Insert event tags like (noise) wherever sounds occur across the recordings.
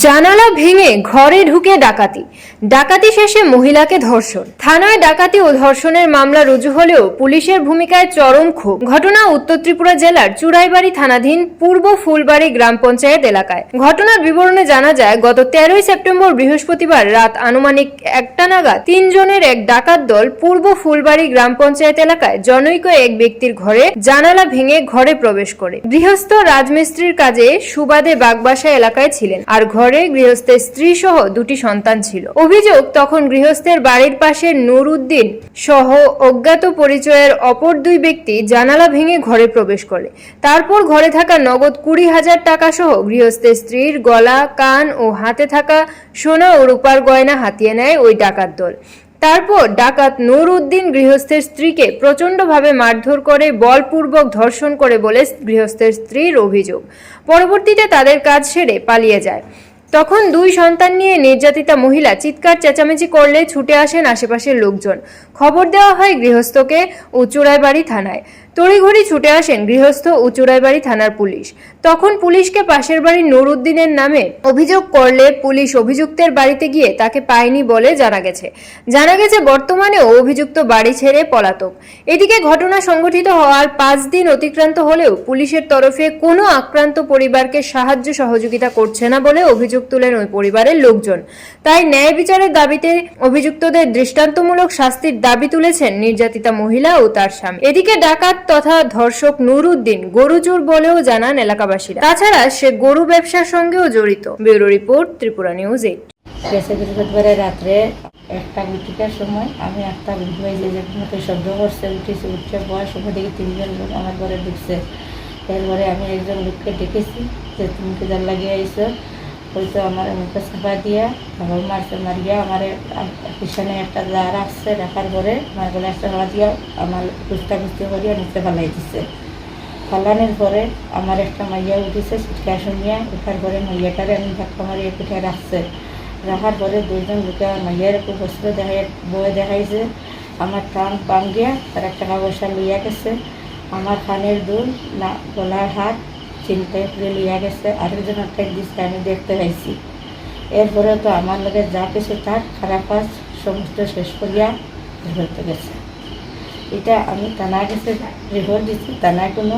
জানালা ভেঙে ঘরে ঢুকে ডাকাতি। ডাকাতি শেষে মহিলাকে ধর্ষণ। থানায় ডাকাতি ও ধর্ষণের মামলা রুজু হলেও পুলিশের ভূমিকায় চরম ক্ষোভ। ঘটনা উত্তর ত্রিপুরা জেলার চুরাইবাড়ি থানাধীন পূর্ব ফুলবাড়ি গ্রাম পঞ্চায়েত এলাকায়। ঘটনার বিবরণে জানা যায়, গত তেরোই সেপ্টেম্বর বৃহস্পতিবার রাত আনুমানিক একটা নাগাদ তিনজনের এক ডাকাত দল পূর্ব ফুলবাড়ি গ্রাম পঞ্চায়েত এলাকায় জনৈক এক ব্যক্তির ঘরে জানালা ভেঙে ঘরে প্রবেশ করে। গৃহস্থ রাজমিস্ত্রির কাজে সুবাদে বাগবাসা এলাকায় ছিলেন। আর ঘরে গৃহস্থের স্ত্রী সহ দুটি সন্তান ছিল। অভিযোগ, তখন গৃহস্থের বাড়ির পাশে নুর উদ্দিন সহ অজ্ঞাত পরিচয়ের অপর দুই ব্যক্তি জানালা ভেঙে ঘরে প্রবেশ করে। তারপর ঘরে থাকা নগদ কুড়ি হাজার টাকা সহ গৃহস্থের স্ত্রীর গলা, কান ও হাতে থাকা সোনা ও রূপার গয়না হাতিয়ে নেয় ওই ডাকাত দল। তারপর ডাকাত নূর উদ্দিন গৃহস্থের স্ত্রীকে প্রচণ্ডভাবে মারধর করে, বলপূর্বক ধর্ষণ করে বলে গৃহস্থের স্ত্রীর অভিযোগ। পরবর্তীতে তাদের কাজ সেরে পালিয়ে যায়। তখন দুই সন্তান নিয়ে নির্যাতিতা মহিলা চিৎকার, চেঁচামেচি করলে ছুটে আসেন আশেপাশের লোকজন। খবর দেওয়া হয় গৃহস্থকে ও চোরাইবাড়ি থানায়। তড়িঘড়ি ছুটে আসেন গৃহস্থ ও চুরাইবাড়ি থানার পুলিশ। তখন পুলিশকে পাশের বাড়ির নুরুদ্দিনের নামে অভিযোগ করলে পুলিশ অভিযুক্তের বাড়িতে গিয়ে তাকে পায়নি বলে জানা গেছে। জানা গেছে বর্তমানেও অভিযুক্ত বাড়ি ছেড়ে পলাতক। এদিকে ঘটনা সংঘটিত হওয়ার পাঁচ দিন অতিক্রান্ত হলেও পুলিশের তরফে কোনো আক্রান্ত পরিবারকে সাহায্য সহযোগিতা করছে না বলে অভিযোগ তুলেন ওই পরিবারের লোকজন। তাই ন্যায় বিচারের দাবিতে অভিযুক্তদের দৃষ্টান্তমূলক শাস্তির দাবি তুলেছেন নির্যাতিতা মহিলা ও তার স্বামী। এদিকে ডাকাত তথা ধর্ষক নুরুদ্দিন গরুচোর বলেও জানান এলাকাবাসীরা। তাছাড়া সে গরু ব্যবসার সঙ্গেও জড়িত। Bureau report, Tripura news eight. রাত্রে একটা উঠিকার সময় আমি একটা যে মতো শব্দ করছে, উঠেছি, উঠে বয়স সময় দেখি তিনজন লোক আমার ঘরে ঢুকছে। এরপরে আমি একজন লোককে ডেকেছি, যে তুমি কি লাগিয়ে আইসো হয়তো আমার মুখে চাপা দিয়া। খবর মারছে মারিয়া আমার পিছনে একটা যা রাখছে রাখার পরে আমার একটা হাওয়া দিয়া আমার কুস্তা কুস্তি করিয়া নিচে ফেলাই দিছে। ফালানোর পরে আমার একটা মাইয়া উঠেছে চিৎকার শুনিয়া উঠার পরে মাইয়াটারে আমি ধাক্কা মারিয়ে পিঠে রাখছে। রাখার পরে দুইজন লোকে মাইয়ার একটু বস্ত্র দেখাই বয়ে দেখাইছে। আমার টান পান গিয়া তার টাকা পয়সা লইয়া গেছে। আমার কানের দুল, না গলার হাত চিন্তায় করে লইয়া গেছে আরেকজন একটা দিচ্ছে আমি দেখতে পাইছি। এরপরে তো আমার লোকের যা কিছু তার খারাপ কাজ সমস্ত শেষ করিয়া ধরতে গেছে। এটা আমি টানা গেছে রিপোর্ট দিচ্ছি টানায় কোনো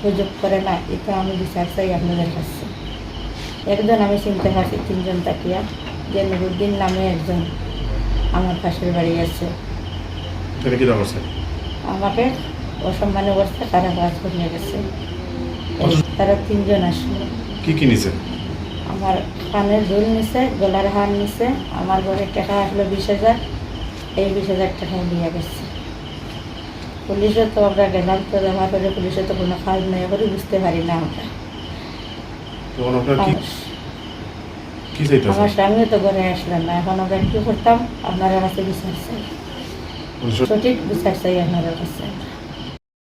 সুযোগ করে না এটা আমি বিচার চাই আপনাদের কাছে। একজন আমি চিনতে পারছি তিনজন তাকিয়া। যে নুরুদ্দিন নামে একজন আমার পাশের বাড়ি আছে। আমাকে অসম্মান অবস্থা তারা কাজ করিয়ে গেছে। তারা তিনজন আসলো। কি কি নিছে? আমার কানের দুল নিছে গলার হার নিছে আমার ঘরে টাকা আসলো বিশ হাজার এই বিশ হাজার টাকা দিয়ে গেছে। পুলিশে তো আমরা গেলাম তো জমা করে পুলিশে তো কোনো কাজ নেই করে বুঝতে পারি না আমরা। আপনার আমার- স্বামীও তো ঘরে আসলেন না এখন আমরা কী করতাম? আপনারা কাছে বিচার চাই। সঠিক বিচার চাই আপনাদের কাছে।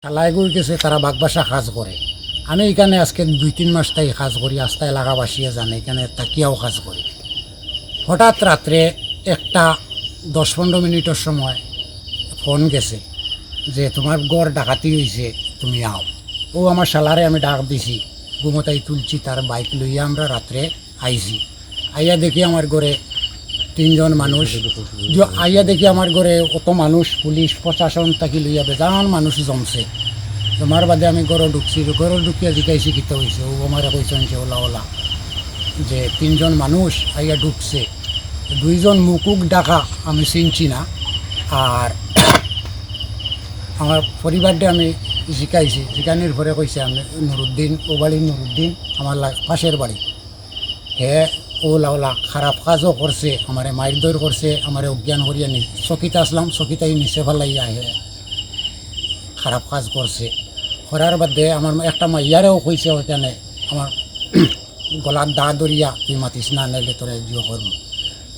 চালাই গৈ গেছে তারা বাগবাসা কাজ করে। আমি এখানে আজকে দুই, তিন মাস তাই কাজ করি, আস্তা এলাকাবাসীয়ে জানে এখানে তাকিয়াও কাজ করি। হঠাৎ রাত্রে একটা দশ পনেরো মিনিটের সময় ফোন গেছে যে, তোমার গড় ডাকাতি হয়েছে তুমি আও। ও আমার শালারে আমি ডাক দিছি গুমতাই তুলছি, তার বাইক লইয়া আমরা রাত্রে আইছি। আইয়া দেখি আমার ঘরে তিনজন মানুষ, আইয়া দেখি আমার ঘরে অত মানুষ, পুলিশ প্রশাসন তাকি লইয়া বেজান মানুষ জমছে। জমার বাদে আমি ঘরে ঢুকছি ঘরে ঢুকিয়া জিকাইছি কিতা হয়েছে ও আমার কইছেন যে ওলা ওলা। যে তিনজন মানুষ আইয়া ঢুকছে। দুইজন মুকুক ডাকা, আমি চিনছি না। আর (coughs) আমার পরিবারটা আমি শিখাইছি শিখানির পরে কইছে আমি নুরুদ্দিন ও বাড়ি নুরুদ্দিন আমার পাশের বাড়ি হে ও লাউলা খারাপ কাজও করছে আমারে মারধর করছে আমারে অজ্ঞান করিয়া নি চকিতা আসলাম চকিতাই নিচে ফেলাই আহে। খারাপ কাজ করছে করার বাদে আমার একটা মাইয়ারেও কইছে ওখানে আমার (clears throat) গলার দা দরিয়া তুই মাতিস না, নাইলে তোরে জিও করব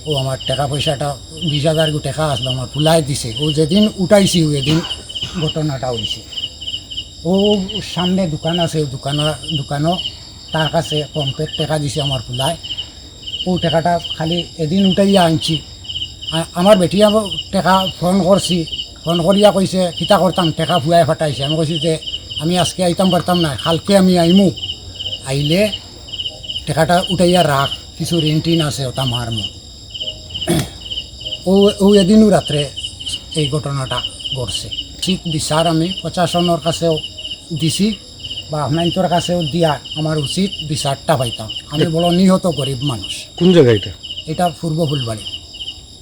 ও আমার টাকা পয়সাটা বিশ হাজার টাকা আসলো, আমার ফুলাই দিছে। ও যেদিন উঠাইছি ওদিন ঘটনাটা হয়েছে ও সামনে দোকান আছে দোকানের দোকানও তার কাছে পম্পের টাকা দিছে আমার ফুলায় ও টাকাটা খালি এদিন উঠাইয়া আনছি। আমার বেটিয়া টাকা ফোন করছি। ফোন করিয়া কইছে, কিতা করতাম? টাকা ফুয়াই ফাটাইছে। আমি কইছি যে আমি আজকে আইতাম পারতাম না কালকে আমি আইমু। আইলে টাকাটা উঠাইয়া রাখ কিছু ঋণ টিন আছে ওটা মারমু। ও ও এদিনও রাত্রে এই ঘটনাটা ঘটছে। ঠিক বিচার আমি প্রশাসনের কাছেও দিছি বা আপনার কাছেও দিয়া আমার উচিত বিচারটা পাইতাম। আমি বড় নিহত গরিব মানুষ। কোন জায়গা এটা? এটা পূর্ব ফুলবাড়ি।